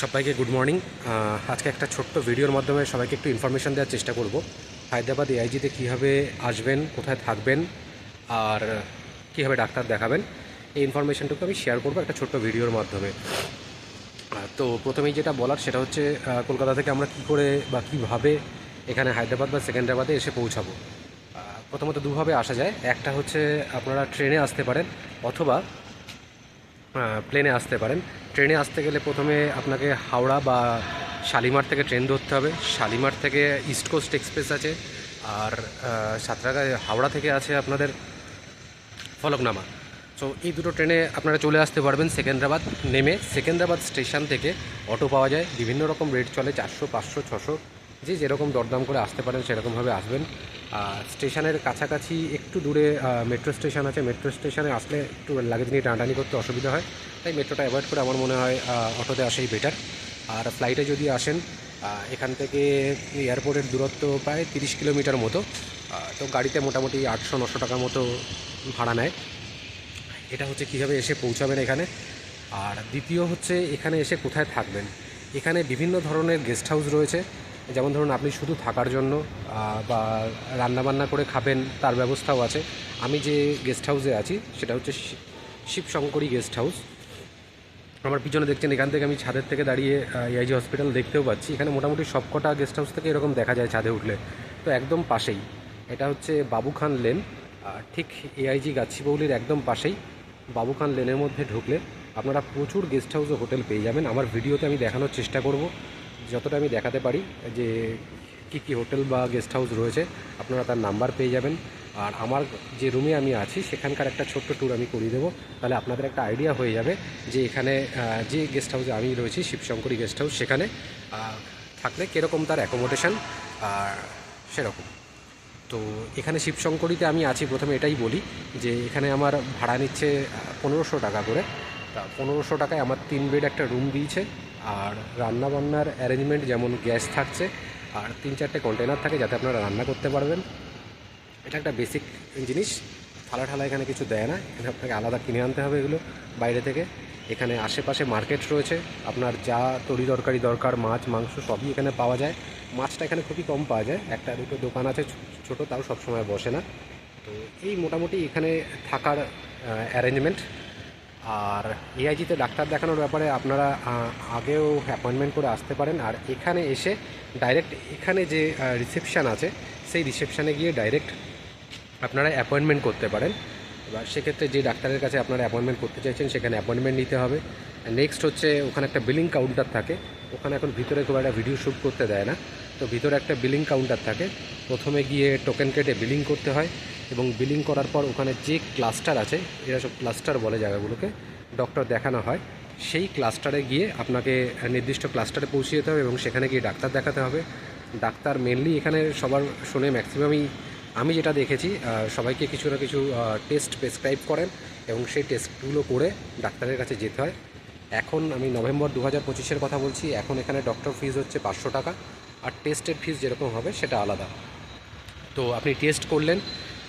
সবাইকে good morning আজকে একটা ছোট্ট ভিডিওর মাধ্যমে সবাইকে একটু ইনফরমেশন দেওয়ার চেষ্টা করব। হায়দ্রাবাদ এআইজিতে কীভাবে আসবেন, কোথায় থাকবেন, আর কীভাবে ডাক্তার দেখাবেন, এই ইনফরমেশনটুকু আমি শেয়ার করব একটা ছোট্ট ভিডিওর মাধ্যমে। তো প্রথমেই যেটা বলার সেটা হচ্ছে কলকাতা থেকে আমরা কী করে বা কীভাবে এখানে হায়দ্রাবাদ বা সেকেন্দ্রাবাদে এসে পৌঁছাবো। প্রথমত দুভাবে আসা যায়। একটা হচ্ছে আপনারা ট্রেনে আসতে পারেন, অথবা প্লেনে আসতে পারেন। ট্রেনে আসতে গেলে প্রথমে আপনাকে হাওড়া বা শালিমার থেকে ট্রেন ধরতে হবে। শালিমার থেকে ইস্ট কোস্ট এক্সপ্রেস আছে। আর আহ, সাঁতরাগায় হাওড়া থেকে আছে আপনাদের ফলকনামা। সো এই দুটো ট্রেনে আপনারা চলে আসতে পারবেন সেকেন্দ্রাবাদ নেমে। সেকেন্দ্রাবাদ স্টেশন থেকে অটো পাওয়া যায়। বিভিন্ন রকম রেট চলে চারশো পাঁচশো ছশো। যে যেরকম দরদাম করে আসতে পারেন, সেরকমভাবে আসবেন। আর স্টেশনের কাছাকাছি একটু দূরে মেট্রো স্টেশন আছে। মেট্রো স্টেশনে আসলে একটু লাগেজ নিয়ে টানাটানি করতে অসুবিধা হয়। তাই মেট্রোটা অ্যাভয়েড করে আমার মনে হয় অটোতে আসেই বেটার আর ফ্লাইটে যদি আসেন এখান থেকে এয়ারপোর্টের দূরত্ব প্রায় তিরিশ কিলোমিটার মতো। তো গাড়িতে মোটামুটি আটশো, নশো টাকার মতো ভাড়া নেয়। এটা হচ্ছে কীভাবে এসে পৌঁছাবেন এখানে। আর দ্বিতীয় হচ্ছে, এখানে এসে কোথায় থাকবেন? এখানে বিভিন্ন ধরনের গেস্ট হাউস রয়েছে। যেমন ধরুন আপনি শুধু থাকার জন্য বা রান্নাবান্না করে খাবেন, তার ব্যবস্থাও আছে। আমি যে গেস্ট হাউসে আছি, সেটা হচ্ছে শিবশঙ্করী গেস্ট হাউস আমার পিছনে দেখছেন, এখান থেকে আমি ছাদের থেকে দাঁড়িয়ে এআইজি হসপিটাল দেখতেও পাচ্ছি। এখানে মোটামুটি সবকটা গেস্ট হাউস থেকে এরকম দেখা যায় ছাদে উঠলে। তো একদম পাশেই। এটা হচ্ছে বাবু খান লেন ঠিক এআইজি গাছিবৌলির একদম পাশেই। বাবু খান লেনের মধ্যে ঢুকলে আপনারা প্রচুর গেস্ট হাউস ও হোটেল পেয়ে যাবেন। আমার ভিডিওতে আমি দেখানোর চেষ্টা করব। যতটা আমি দেখাতে পারি যে কী কী হোটেল বা গেস্ট হাউস রয়েছে, আপনারা তার নাম্বার পেয়ে যাবেন। আর আমার যে রুমে আমি আছি, সেখানকার একটা ছোট্ট ট্যুর আমি করিয়ে দেবো। তাহলে আপনাদের একটা আইডিয়া হয়ে যাবে যে এখানে যে গেস্ট হাউসে আমি রয়েছি, শিবশঙ্করী গেস্ট হাউস সেখানে থাকলে কীরকম তার অ্যাকোমোডেশন আর সেরকম। তো এখানে শিবশঙ্করীতে আমি আছি, প্রথমে এটাই বলি যে এখানে আমার ভাড়া নিচ্ছে পনেরোশো টাকা করে। তা পনেরোশো টাকায় আমার তিন বেড একটা রুম দিয়েছে। আর রান্না বান্নার অ্যারেঞ্জমেন্ট যেমন গ্যাস থাকছে, আর তিন চারটে কন্টেনার থাকে যাতে আপনারা রান্না করতে পারবেন। এটা একটা বেসিক জিনিস। থালা ঠালা এখানে কিছু দেয় না। এখানে আপনাকে আলাদা কিনে আনতে হবে এগুলো বাইরে থেকে। এখানে আশেপাশে মার্কেট রয়েছে। আপনার যা তরি তরকারি দরকার, মাছ, মাংস সবই এখানে পাওয়া যায়। মাছটা এখানে খুবই কম পাওয়া যায়। একটা দুটো দোকান আছে ছোটো, তাও সবসময় বসে না। তো এই মোটামুটি এখানে থাকার অ্যারেঞ্জমেন্ট আর এআইজিতে ডাক্তার দেখানোর ব্যাপারে আপনারা আগেও অ্যাপয়েন্টমেন্ট করে আসতে পারেন। আর এখানে এসে ডাইরেক্ট এখানে যে রিসেপশান আছে, সেই রিসেপশানে গিয়ে ডাইরেক্ট আপনারা অ্যাপয়েন্টমেন্ট করতে পারেন। এবার সেক্ষেত্রে যে ডাক্তারের কাছে আপনারা অ্যাপয়েন্টমেন্ট করতে চাইছেন, সেখানে অ্যাপয়েন্টমেন্ট নিতে হবে। নেক্সট হচ্ছে, ওখানে একটা বিলিং কাউন্টার থাকে। ওখানে এখন ভিতরে খুব একটা ভিডিও শ্যুট করতে দেয় না। তো ভিতরে একটা বিলিং কাউন্টার থাকে। প্রথমে গিয়ে টোকেন কেটে বিলিং করতে হয়। এবং বিলিং করার পর ওখানে যে ক্লাস্টার আছে, এরা সব ক্লাস্টার বলে জায়গাগুলোকে ডক্টর দেখানো হয়। সেই ক্লাস্টারে গিয়ে আপনাকে নির্দিষ্ট ক্লাস্টারে পৌঁছে যেতে হবে এবং সেখানে গিয়ে ডাক্তার দেখাতে হবে। ডাক্তার মেনলি এখানে সবার শুনে ম্যাক্সিমামই আমি যেটা দেখেছি সবাইকে কিছু না কিছু টেস্ট প্রেসক্রাইব করেন এবং সেই টেস্টগুলো করে ডাক্তারের কাছে যেতে হয়। এখন আমি নভেম্বর দু হাজার পঁচিশের কথা বলছি, এখন এখানে ডক্টর ফিজ হচ্ছে পাঁচশো টাকা। আর টেস্টের ফিজ যেরকম হবে সেটা আলাদা। তো আপনি টেস্ট করলেন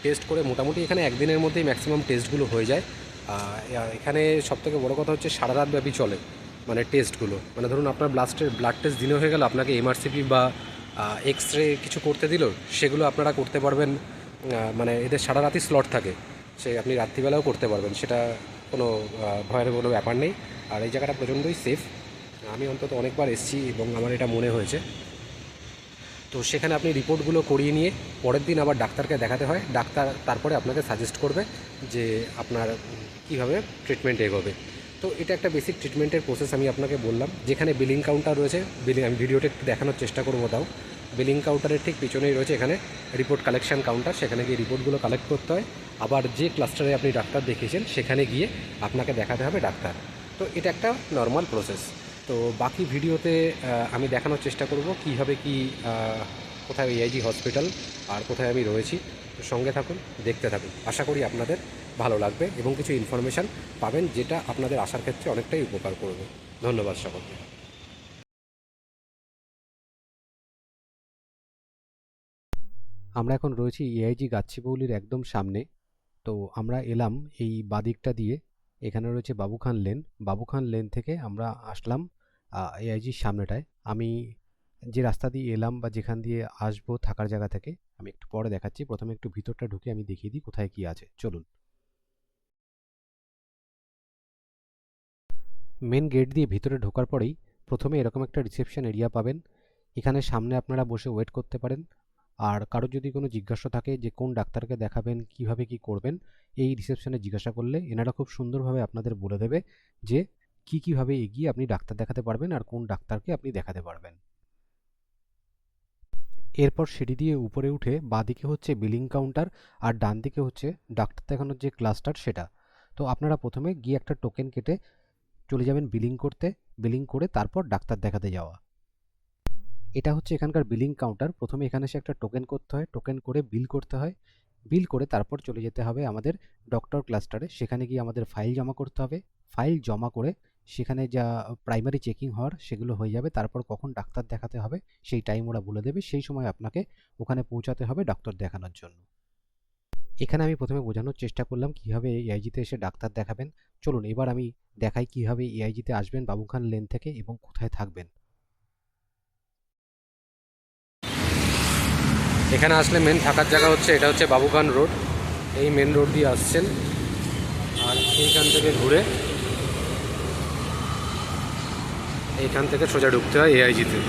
টেস্ট করে মোটামুটি এখানে একদিনের মধ্যেই ম্যাক্সিমাম টেস্টগুলো হয়ে যায়। এখানে সবথেকে বড় কথা হচ্ছে সারা রাত ব্যাপী চলে মানে টেস্টগুলো মানে ধরুন আপনার ব্লাস্টের ব্লাড টেস্ট দিনে হয়ে গেল, আপনাকে এমআরসিপি বা এক্স রে কিছু করতে দিল, সেগুলো আপনারা করতে পারবেন মানে এদের সারা রাতই স্লট থাকে। সে আপনি রাত্রিবেলাও করতে পারবেন, সেটা কোনো ভয়ের কোনো ব্যাপার নেই। আর এই জায়গাটা প্রচণ্ডই সেফ আমি অন্তত অনেকবার এসেছি এবং আমার এটা মনে হয়েছে। তো সেখানে আপনি রিপোর্টগুলো করিয়ে নিয়ে পরের দিন আবার ডাক্তারকে দেখাতে হয়। ডাক্তার তারপরে আপনাকে সাজেস্ট করবে যে আপনার কীভাবে ট্রিটমেন্ট এগোবে। তো এটা একটা বেসিক ট্রিটমেন্টের প্রসেস আমি আপনাকে বললাম। যেখানে বিলিং কাউন্টার রয়েছে বিলিং আমি ভিডিওটা একটু দেখানোর চেষ্টা করব তাও। বিলিং কাউন্টারের ঠিক পিছনেই রয়েছে এখানে রিপোর্ট কালেকশন কাউন্টার সেখানে গিয়ে রিপোর্টগুলো কালেক্ট করতে হয়। আবার যে ক্লাস্টারে আপনি ডাক্তার দেখিয়েছেন, সেখানে গিয়ে আপনাকে দেখাতে হবে ডাক্তার। তো এটা একটা নর্মাল প্রসেস তো বাকি ভিডিওতে আমি দেখানোর চেষ্টা করব কীভাবে কি কোথায় এআইজি হসপিটাল আর কোথায় আমি রয়েছি। সঙ্গে থাকুন, দেখতে থাকুন। আশা করি আপনাদের ভালো লাগবে এবং কিছু ইনফরমেশান পাবেন যেটা আপনাদের আসার ক্ষেত্রে অনেকটাই উপকার করবে। ধন্যবাদ সকলকে। আমরা এখন রয়েছি এআইজি গাছিবৌলির একদম সামনে। তো আমরা এলাম এই বাদিকটা দিয়ে। এখানে রয়েছে বাবুখান লেন। বাবুখান লেন থেকে আমরা আসলাম এআইজির সামনেটায়। আমি যে রাস্তা দিয়ে এলাম বা যেখান দিয়ে আসব থাকার জায়গা থেকে, আমি একটু পরে দেখাচ্ছি। প্রথমে একটু ভিতরটা ঢুকে আমি দেখিয়ে দিই কোথায় কি আছে। চলুন। মেন গেট দিয়ে ভিতরে ঢোকার পরেই প্রথমে এরকম একটা রিসেপশন এরিয়া পাবেন। এখানে সামনে আপনারা বসে ওয়েট করতে পারেন। আর কারোর যদি কোনো জিজ্ঞাসা থাকে যে কোন ডাক্তারকে দেখাবেন, কীভাবে কি করবেন, এই রিসেপশনে জিজ্ঞাসা করলে এনারা খুব সুন্দরভাবে আপনাদের বলে দেবে যে কি কীভাবে এগিয়ে আপনি ডাক্তার দেখাতে পারবেন আর কোন ডাক্তারকে আপনি দেখাতে পারবেন। এরপর সিঁড়ি দিয়ে উপরে উঠে বাঁদিকে হচ্ছে বিলিং কাউন্টার আর ডান দিকে হচ্ছে ডাক্তার দেখানোর যে ক্লাসটার সেটা। তো আপনারা প্রথমে গিয়ে একটা টোকেন কেটে চলে যাবেন বিলিং করতে বিলিং করে তারপর ডাক্তার দেখাতে যাওয়া। এটা হচ্ছে এখানকার বিলিং কাউন্টার প্রথমে এখানে এসে একটা টোকেন করতে হয়। টোকেন করে বিল করতে হয়। বিল করে তারপর চলে যেতে হবে আমাদের ডক্টর ক্লাস্টারে সেখানে গিয়ে আমাদের ফাইল জমা করতে হবে। ফাইল জমা করে সেখানে যা প্রাইমারি চেকিং হওয়ার সেগুলো হয়ে যাবে। তারপর কখন ডাক্তার দেখাতে হবে সেই টাইম ওরা বলে দেবে। সেই সময় আপনাকে ওখানে পৌঁছাতে হবে ডাক্তার দেখানোর জন্য। এখানে আমি প্রথমে বোঝানোর চেষ্টা করলাম কীভাবে এআইজিতে এসে ডাক্তার দেখাবেন। চলুন এবার আমি দেখাই কীভাবে এআইজিতে আসবেন বাবুখান লেন থেকে এবং কোথায় থাকবেন। এখানে আসলে মেন থাকার জায়গা হচ্ছে, এটা হচ্ছে বাবুখান রোড এই মেন রোড দিয়ে আসছেন। আর এইখান থেকে ঘুরে এইখান থেকে সোজা ঢুকতে হয় এআইজিতে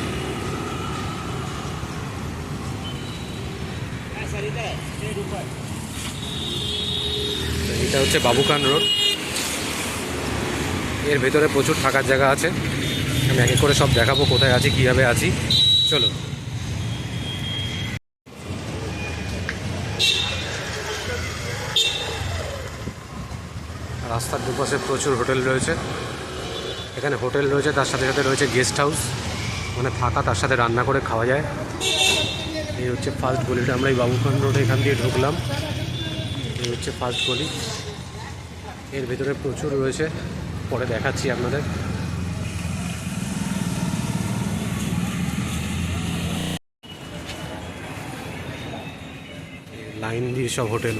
এটা হচ্ছে বাবুকান রোডের ভেতরে প্রচুর থাকার জায়গা আছে। আমি এক করে সব দেখাবো কোথায় আছি, কীভাবে আছি। চলো দুপাশে প্রচুর হোটেল রয়েছে। এখানে হোটেল রয়েছে, তার সাথে সাথে রয়েছে গেস্ট হাউস মানে থাকা, তার সাথে রান্না করে খাওয়া যায়। এই হচ্ছে ফার্স্ট গলিটা। আমরা এই বাবুখান রোডে এখান দিয়ে ঢুকলাম। এই হচ্ছে ফার্স্ট গলি। এর ভেতরে প্রচুর রয়েছে। পরে দেখাচ্ছি আপনাদের। লাইন দিয়ে সব হোটেল।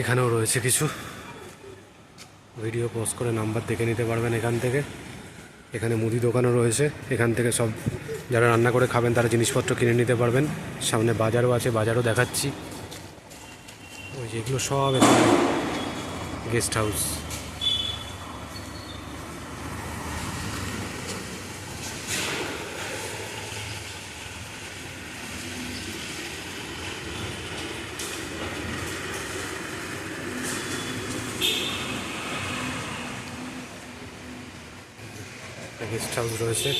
এখানেও রয়েছে কিছু। ভিডিও পজ করে নাম্বার দেখে নিতে পারবেন এখান থেকে। এখানে মুদি দোকানও রয়েছে। এখান থেকে সব যারা রান্না করে খাবেন, তারা জিনিসপত্র কিনে নিতে পারবেন। সামনে বাজারও আছে, বাজারও দেখাচ্ছি। ওই যেগুলো সব এখানে গেস্ট হাউস গেস্ট হাউস রয়েছে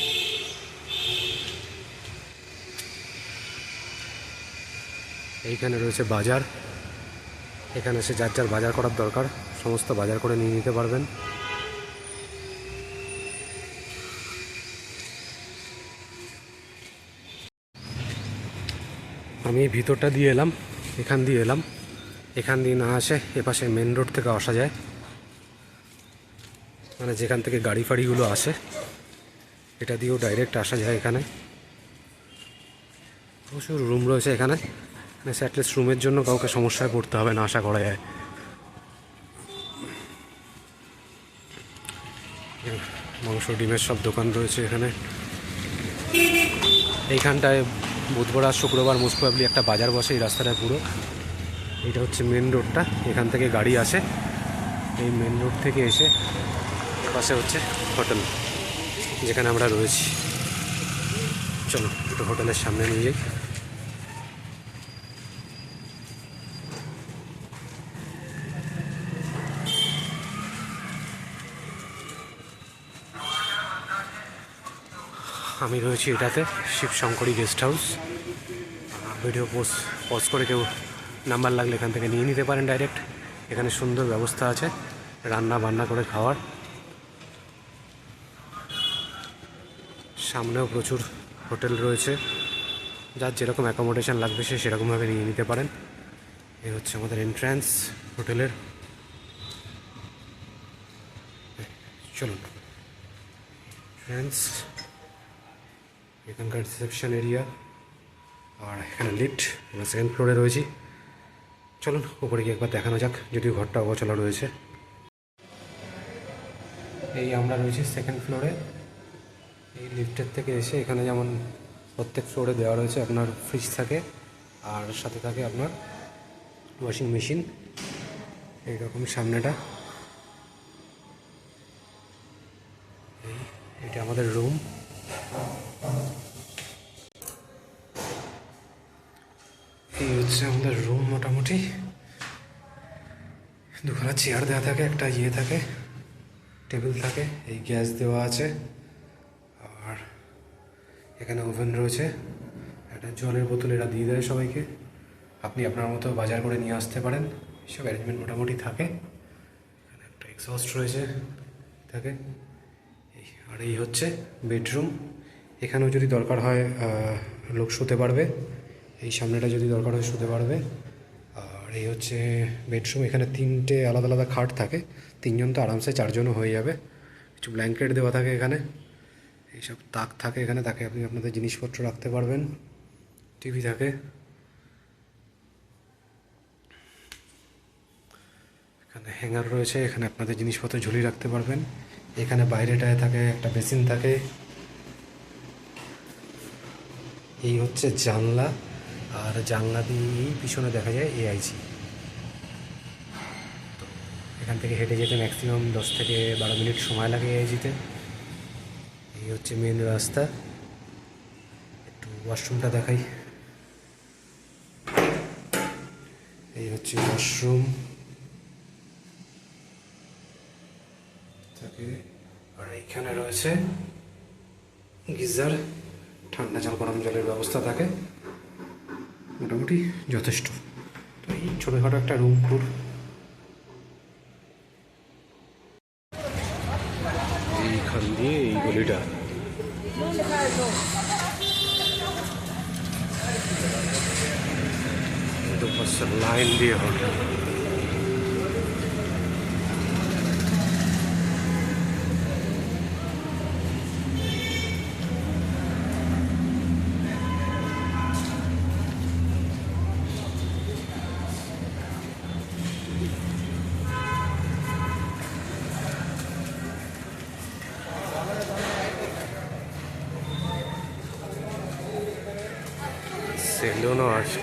এইখানে রয়েছে বাজার। এখানে এসে যার যার বাজার করার দরকার, সমস্ত বাজার করে নিয়ে নিতে পারবেন। আমি ভিতরটা দিয়ে এলাম, এখান দিয়ে এলাম। এখান দিয়ে না আসে, এপাশে মেন রোড থেকে আসা যায়। মানে যেখান থেকে গাড়ি ফাড়িগুলো আসে। এটা দিয়েও ডাইরেক্ট আসা যায় এখানে। প্রচুর রুম রয়েছে এখানে। মানে অ্যাটলিস্ট রুমের জন্য কাউকে সমস্যায় পড়তে হবে না, আশা করা যায়। মাংস, ডিমের সব দোকান রয়েছে এখানে। এইখানটায় বুধবার আর শুক্রবার মোস্ট একটা বাজার বসে এই রাস্তাটা পুরো। এটা হচ্ছে মেন রোডটা এখান থেকে গাড়ি আসে। এই মেন রোড থেকে এসে পাশে হচ্ছে হোটেল যেখানে আমরা রয়েছি। চলো, একটু হোটেলের সামনে নিয়ে যাই। আমি রয়েছি এটাতে, Shivshankari guest house. Video post pause করে কেউ নাম্বার লাগলে এখান থেকে নিয়ে নিতে পারেন ডাইরেক্ট। এখানে সুন্দর ব্যবস্থা আছে, রান্না বান্না করে খাওয়ার। সামনেও প্রচুর হোটেল রয়েছে। যার যেরকম অ্যাকোমোডেশন লাগবে সে সেরকমভাবে নিয়ে নিতে পারেন। এই হচ্ছে আমাদের এন্ট্রান্স হোটেলের। চলুন। এন্ট্রান্স এখানকার রিসেপশন এরিয়া আর এখানে লিফট আমরা সেকেন্ড ফ্লোরে রয়েছি। চলুন, উপরে গিয়ে একবার দেখানো যাক, যদিও ঘরটা অগোছলা রয়েছে। এই আমরা রয়েছি সেকেন্ড ফ্লোরে এই লিফটের থেকে এসে এখানে যেমন প্রত্যেক ফ্লোরে দেওয়া রয়েছে আপনার ফ্রিজ থাকে, আর সাথে থাকে আপনার ওয়াশিং মেশিন এইরকম সামনেটা। এটা আমাদের রুম এই হচ্ছে আমাদের রুম মোটামুটি। দুখানা চেয়ার দেওয়া থাকে, একটা ইয়ে থাকে টেবিল থাকে, এই গ্যাস দেওয়া আছে। এখানে ওভেন রয়েছে। একটা জলের বোতল এরা দিয়ে দেয় সবাইকে। আপনি আপনার মতো বাজার করে নিয়ে আসতে পারেন। সব অ্যারেঞ্জমেন্ট মোটামুটি থাকে। একটা এক্সস্ট রয়েছে। থাকে। আর এই হচ্ছে বেডরুম এখানেও যদি দরকার হয় লোক শুতে পারবে। এই সামনেটা যদি দরকার হয় শুতে পারবে। আর এই হচ্ছে বেডরুম এখানে তিনটে আলাদা আলাদা খাট থাকে। তিনজন তো আরামসে চারজনও হয়ে যাবে। কিছু ব্ল্যাঙ্কেট দেওয়া থাকে এখানে। এইসব তাক থাকে এখানে, তাকে আপনি আপনাদের জিনিসপত্র রাখতে পারবেন। টিভি থাকে। এখানে হ্যাঙ্গার রয়েছে, এখানে আপনাদের জিনিসপত্র ঝুলিয়ে রাখতে পারবেন। এখানে বাইরেটায় থাকে, একটা বেসিন থাকে। এই হচ্ছে জানলা, আর জানলা দিয়েই পিছনে দেখা যায় এআইজি তো এখান থেকে হেঁটে যেতে ম্যাক্সিমাম দশ থেকে বারো মিনিট সময় লাগে এআইজিতে এই হচ্ছে মেন রাস্তা। একটু ওয়াশরুমটা দেখাই। এই হচ্ছে ওয়াশরুম থাকে আর এইখানে রয়েছে গিজার। ঠান্ডা জল, গরম জলের ব্যবস্থা থাকে। মোটামুটি যথেষ্ট। তো এই ছোটোখাটো একটা রুম ট্যুর এইখান দিয়ে লাইন দিয়ে দুপাশে লাইন দিয়ে হোটেল সেলুনও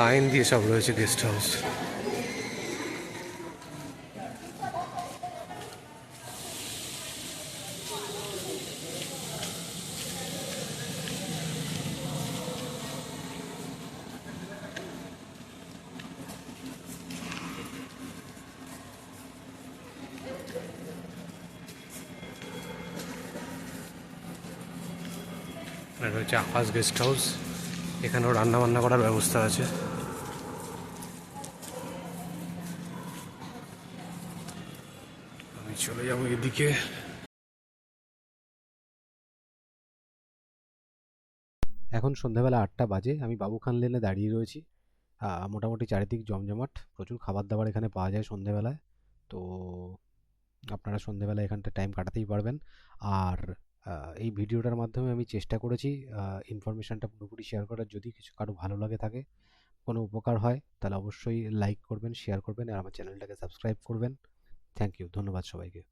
লাইন দিয়ে সব রয়েছে গেস্ট হাউস। হচ্ছে আকাশ গেস্ট হাউস। এখানেও রান্না বান্না করার ব্যবস্থা আছে আমি এদিকে। এখন সন্ধ্যাবেলা আটটা বাজে, আমি বাবুখান লেনে দাঁড়িয়ে রয়েছি। মোটামুটি চারিদিক জমজমাট, প্রচুর খাবার দাবার এখানে পাওয়া যায় সন্ধ্যেবেলায়। তো আপনারা সন্ধ্যেবেলা এখানটা টাইম কাটাতেই পারবেন। আর এই ভিডিওটার মাধ্যমে আমি চেষ্টা করেছি ইনফরমেশানটা পুরোপুরি শেয়ার করার। যদি কিছু কারও ভালো লাগে থাকে, কোনো উপকার হয়, তাহলে অবশ্যই লাইক করবেন শেয়ার করবেন, আর আমার চ্যানেলটাকে সাবস্ক্রাইব করবেন। থ্যাংক ইউ ধন্যবাদ সবাইকে।